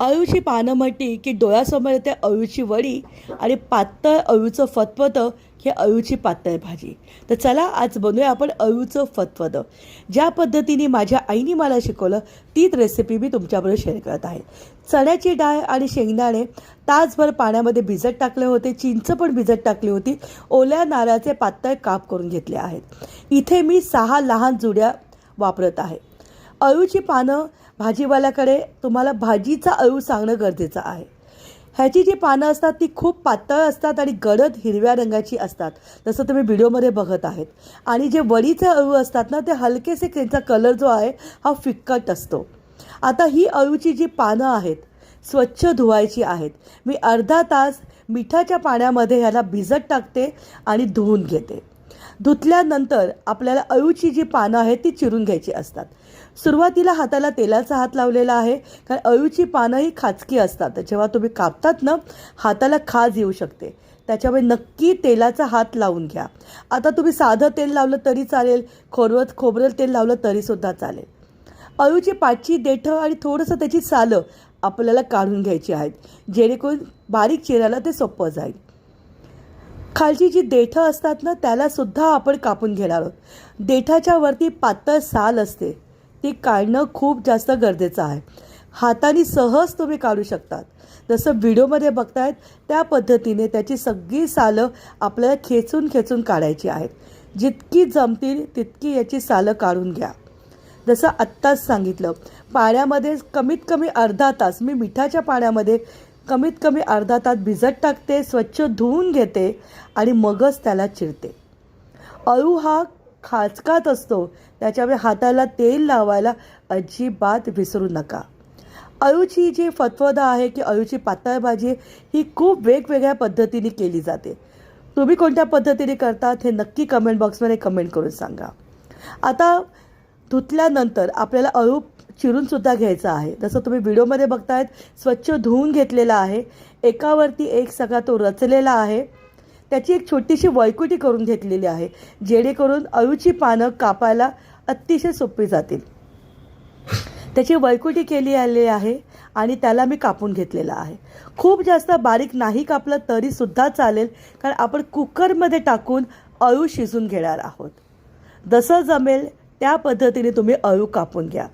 अळूची पानं म्हटली की डोळ्यासमोर येते अळूची वडी आणि पातळ अळूचं फतफतं हे अळूची पातळ भाजी. तर चला आज बनवूया आपण अळूचं फतफतं. ज्या पद्धतीने माझ्या आईने मला शिकवलं तीच रेसिपी मी तुमच्याबरोबर शेअर करत आहे. चण्याची डाळ आणि शेंगदाणे तासभर पाण्यामध्ये भिजत टाकले होते चिंच पण भिजत टाकली होती ओल्या नारळाचे पातळ काप करून घेतले आहेत. इथे मी सहा लहान जुड्या वापरत आहे. अळूची पानं भाजीवाल्याकडे तुम्हाला भाजीचा अळू सांगणं गरजेचं आहे. ह्याची जी पानं असतात ती खूप पातळ असतात आणि गडद हिरव्या रंगाची असतात. जसं तुम्ही व्हिडिओमध्ये बघत आहेत. आणि जे वडीचे अळू असतात ना ते हलकेसे त्यांचा कलर जो आहे हा फिक्कट असतो. आता ही अळूची जी पानं आहेत स्वच्छ धुवायची आहेत. मी अर्धा तास मिठाच्या पाण्यामध्ये ह्याला भिजत टाकते आणि धुवून घेते. धुतल्यानंतर आपल्याला अळूची जी पानं आहेत ती चिरून घ्यायची असतात. सुरुवातीला हाताला तेलाचा हात लावलेला आहे. कारण अळूची पानं ही खाचकी असतात. जेव्हा तुम्ही कापतात ना हाताला खाज येऊ शकते. त्याच्यामुळे नक्की तेलाचा हात लावून घ्या. आता तुम्ही साधं तेल लावलं तरी चालेल. खोरवत खोबरं तेल लावलं तरीसुद्धा चालेल. अळूची पाचची देठं आणि थोडंसं त्याची सालं आपल्याला काढून घ्यायची आहेत. जेणेकरून बारीक चिरायला ते सोपं जाईल. खालची जी देठं असतात ना त्यालासुद्धा आपण कापून घेणार आहोत. देठाच्या वरती पातळ साल असते. ती काढणं खूप जास्त गरजेचं आहे. हाताने सहज तुम्ही काढू शकतात. जसं व्हिडिओमध्ये बघतायत त्या पद्धतीने त्याची सगळी सालं आपल्याला खेचून खेचून काढायची आहेत. जितकी जमतील तितकी याची सालं काढून घ्या. जसं आत्ताच सांगितलं पाण्यामध्ये कमीत कमी अर्धा तास मी मिठाच्या पाण्यामध्ये कमीत कमी अर्धा तास भिजत टाकते स्वच्छ धुवून घेते आणि मगच त्याला चिरते. अळू हा खाचकात असतो. त्याच्यामुळे हाताला तेल लावायला अजिबात विसरू नका. अळूची जी फतफदा आहे की अळूची पातळ भाजी ही खूप वेगवेगळ्या पद्धतीने केली जाते. तुम्ही कोणत्या पद्धतीने करतात हे नक्की कमेंट बॉक्समध्ये कमेंट करून सांगा. आता धुतल्यानंतर आपल्याला अळू चिरूनसुद्धा घ्यायचा आहे. जसं तुम्ही व्हिडिओमध्ये बघतायत स्वच्छ धुवून घेतलेला आहे. एकावरती एक सगळा तो रचलेला आहे. त्याची एक छोटीशी वैकुटी करून घेतलेली आहे. जेणेकरून अळूची पानं कापायला अतिशय सोपी जातील. त्याची वळकुटी केली आली आहे आणि त्याला मी कापून घेतलेला आहे. खूप जास्त बारीक नाही कापलं तरीसुद्धा चालेल कारण आपण कुकरमध्ये टाकून अळू शिजून घेणार आहोत. जसं जमेल त्या पद्धतीने तुम्ही अळू कापून घ्या.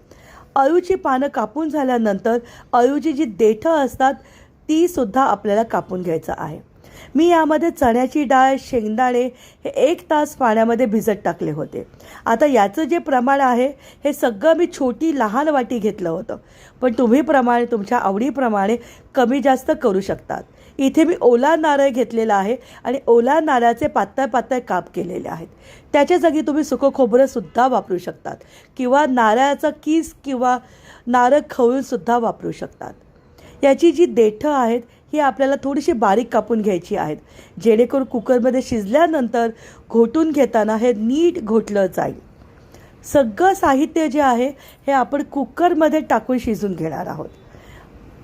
अळूची पानं कापून झाल्यानंतर अळूची जी देठं असतात तीसुद्धा आपल्याला कापून घ्यायचं आहे. मी यामध्ये चण्याची डाळ शेंगदाणे हे एक तास पाण्यामध्ये भिजत टाकले होते. आता याचं जे प्रमाण आहे हे सगळं मी छोटी लहान वाटी घेतलं होतं. पण तुम्ही प्रमाणे तुमच्या आवडीप्रमाणे कमी जास्त करू शकतात. इथे मी ओला नारळ घेतलेला आहे आणि ओला नारळाचे पातळ पातळ काप केलेले आहेत. त्याच्या जागी तुम्ही सुकं खोबरंसुद्धा वापरू शकतात किंवा नारळाचा कीस किंवा नारळ खवळूनसुद्धा वापरू शकतात. याची जी देठं आहेत ही आपल्याला थोडीशी बारीक कापून घ्यायची आहेत. जेणेकरून कुकरमध्ये शिजल्यानंतर घोटून घेताना हे नीट घोटलं जाईल. सगळं साहित्य जे आहे हे आपण कुकरमध्ये टाकून शिजून घेणार आहोत.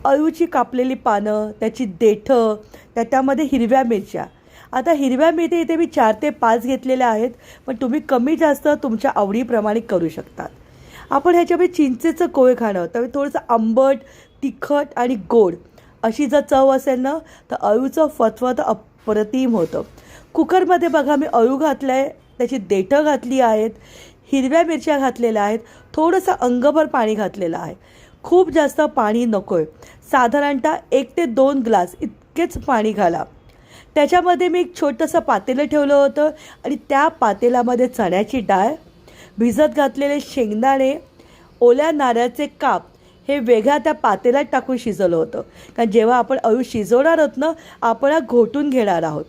अळूची कापलेली पानं त्याची देठं त्याच्यामध्ये हिरव्या मिरच्या. आता हिरव्या मिरच्या इथे मी चार ते पाच घेतलेल्या आहेत पण तुम्ही कमी जास्त तुमच्या आवडीप्रमाणे करू शकतात. आपण ह्याच्यामध्ये चिंचेचं कोळ खाणं त्यामुळे थोडंसं आंबट तिखट आणि गोड अशी जर चव असेल ना तर अळूचं फतफत अप्रतिम होतं. कुकरमध्ये बघा मी अळू घातलं आहे त्याची देठं घातली आहेत हिरव्या मिरच्या घातलेल्या आहेत थोडंसं अंगभर पाणी घातलेलं आहे. खूप जास्त पाणी नको आहे साधारणतः एक ते दोन ग्लास इतकेच पाणी घाला. त्याच्यामध्ये मी एक छोटंसं पातेलं ठेवलं होतं आणि त्या पातेल्यामध्ये चण्याची डाळ भिजत घातलेले शेंगदाणे ओल्या नारळाचे काप हे वेगळ्या त्या पातेल्यात टाकून शिजवलं होतं. कारण जेव्हा आपण अळू शिजवणार आहोत ना आपण घोटून घेणार आहोत.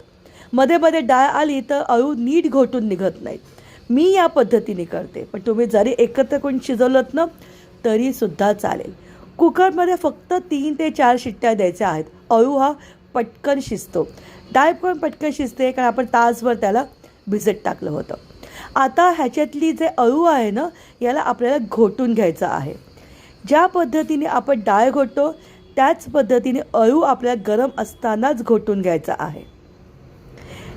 मध्ये मध्ये डाळ आली तर अळू नीट घोटून निघत नाही. मी या पद्धतीने करते. पण तुम्ही जरी एकत्र करून शिजवलं ना तरीसुद्धा चालेल. कुकरमध्ये फक्त तीन ते चार शिट्ट्या द्यायच्या आहेत. अळू हा पटकन शिजतो. डाळ पण पटकन शिजते कारण आपण तासभर त्याला भिजत टाकलं होतं. आता ह्याच्यातली जे अळू आहे ना याला आपल्याला घोटून घ्यायचं आहे. ज्या पद्धतीने आपण डाळ घोटतो त्याच पद्धतीने अळू आपल्याला गरम असतानाच घोटून घ्यायचा आहे.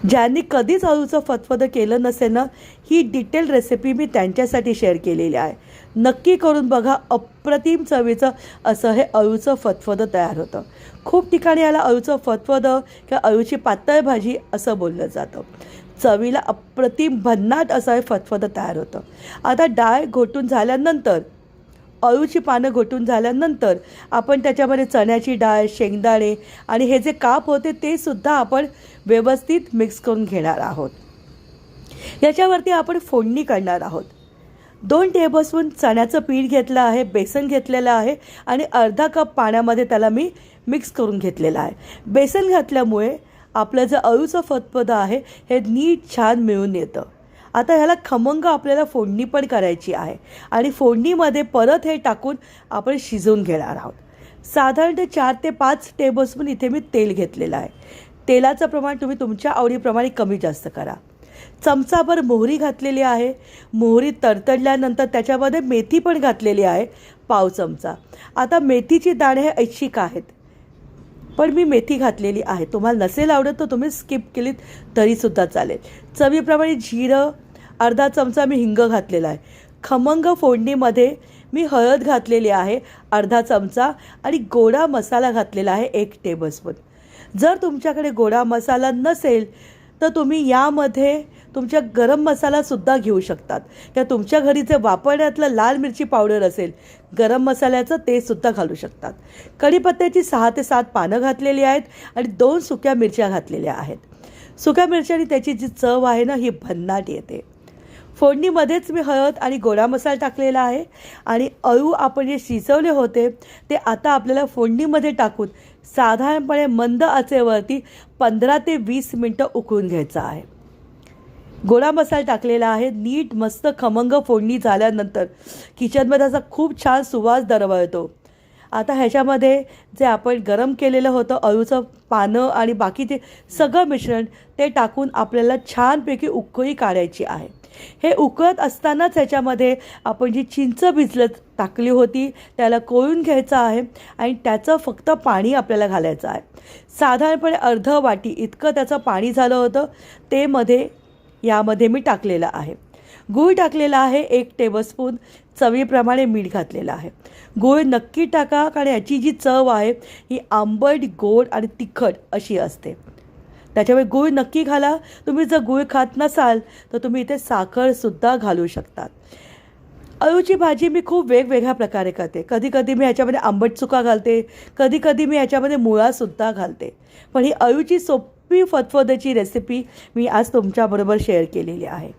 ज्यांनी कधीच अळूचं फतफदं केलं नसेल ना ही डिटेल रेसिपी मी त्यांच्यासाठी शेअर केलेली आहे. नक्की करून बघा अप्रतिम चवीचं असं हे अळूचं फतफदं तयार होतं. खूप ठिकाणी याला अळूचं फतफदं किंवा अळूची पातळ भाजी असं बोललं जातं. चवीला अप्रतिम भन्नाट असं हे फतफदं तयार होतं. आता डाळ घोटून झाल्यानंतर अळूची पानं घोटून झाल्यानंतर आपण त्याच्यामध्ये चण्याची डाळ शेंगदाणे आणि हे जे काप होते ते सुद्धा आपण व्यवस्थित मिक्स करून घेणार आहोत. याच्यावरती आपण फोडणी करणार आहोत. दोन टेबलस्पून चण्याचं पीठ घेतलं आहे बेसन घेतलेलं आहे आणि अर्धा कप पाण्यामध्ये त्याला मी मिक्स करून घेतलेलं आहे. बेसन घातल्यामुळे आपलं जे अळूचं फतपद आहे हे नीट छान मिळून येतं. आता ह्याला खमंग आपल्याला फोडणी पण करायची आहे. आणि फोडणीमध्ये परत हे टाकून आपण शिजवून घेणार आहोत. साधारणतः चार ते पाच टेबलस्पून इथे मी तेल घेतलेलं आहे. तेलाचं प्रमाण तुम्ही तुमच्या आवडीप्रमाणे कमी जास्त करा. चमचाभर मोहरी घातलेली आहे. मोहरी तडतडल्यानंतर त्याच्यामध्ये मेथी पण घातलेली आहे. पाव चमचा. आता मेथीची दाणे हे ऐच्छिक आहेत. पण मी मेथी घातलेली आहे. तुम्हाला नसेल आवडत तर तुम्ही स्किप केलीत तरीसुद्धा चालेल. चवीप्रमाणे जिरं अर्धा चमचा मी हिंग घातलेला आहे. खमंग फोडणीमध्ये मी हळद घातलेली आहे अर्धा चमचा आणि गोडा मसाला घातलेला आहे एक टेबलस्पून जर तुमच्याकडे गोडा मसाला नसेल तर तुम्ही यामध्ये तुमच्या गरम मसालासुद्धा घेऊ शकतात. किंवा तुमच्या घरी जे वापरण्यातलं लाल मिरची पावडर असेल गरम मसाल्याचं ते सुद्धा घालू शकतात. कढीपत्त्याची सहा ते सात पानं घातलेली आहेत आणि दोन सुक्या मिरच्या घातलेल्या आहेत. सुक्या मिरच्या आणि त्याची जी चव आहे ना ही भन्नाट येते. फोडणीमध्येच मी हळद आणि गोडा मसाला टाकलेला आहे. आणि अळू आपण जे शिजवले होते ते आता आपल्याला फोडणीमध्ये टाकून साधारणपणे मंद आचेवरती पंधरा ते वीस मिनटं उकळून घ्यायचं आहे. गोडा मसाला टाकलेला आहे. नीट मस्त खमंग फोडणी झाल्यानंतर किचनमध्ये असा खूप छान सुवास दरवळतो. आता ह्याच्यामध्ये जे आपण गरम केलेलं होतं अळूचं पानं आणि बाकीचे सगळं मिश्रण ते टाकून आपल्याला छानपैकी उकळी काढायची आहे. हे उकळत असतानाच ह्याच्यामध्ये आपण जी चिंच भिजलं टाकली होती त्याला कोळून घ्यायचं आहे आणि त्याचं फक्त पाणी आपल्याला घालायचं आहे. साधारणपणे अर्ध वाटी इतकं त्याचं पाणी झालं होतं ते मध्ये यामध्ये मी टाकलेलं आहे. गूळ टाकलेला आहे एक टेबलस्पून चवीप्रमाणे मीठ घातलेलं आहे. गूळ नक्की टाका कारण याची जी चव आहे ही आंबट गोड आणि तिखट अशी असते. त्याच्यामुळे गूळ नक्की घाला. तुम्ही जर गूळ खात नसाल तर तुम्ही इथे साखरसुद्धा घालू शकतात अळूची भाजी मी खूप वेगवेगळ्या प्रकारे करते. कधी कधी मी याच्यामध्ये आंबट चुका घालते कधी कधी मी याच्यामध्ये मुळासुद्धा घालते. पण ही अळूची सोपी फतफदाची रेसिपी मी आज तुमच्याबरोबर शेअर केलेली आहे.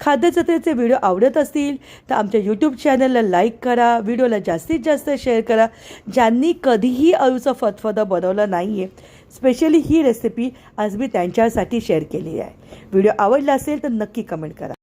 खाद्यजत्रेचे व्हिडिओ आवडत असतील तर आमच्या यूट्यूब चॅनलला लाईक करा व्हिडिओला जास्तीत जास्त शेअर करा. ज्यांनी कधीही अळूचं फतफदं बनवलं नाही आहे स्पेशली ही रेसिपी आज मी त्यांच्यासाठी शेअर केली आहे. व्हिडिओ आवडला असेल तर नक्की कमेंट करा.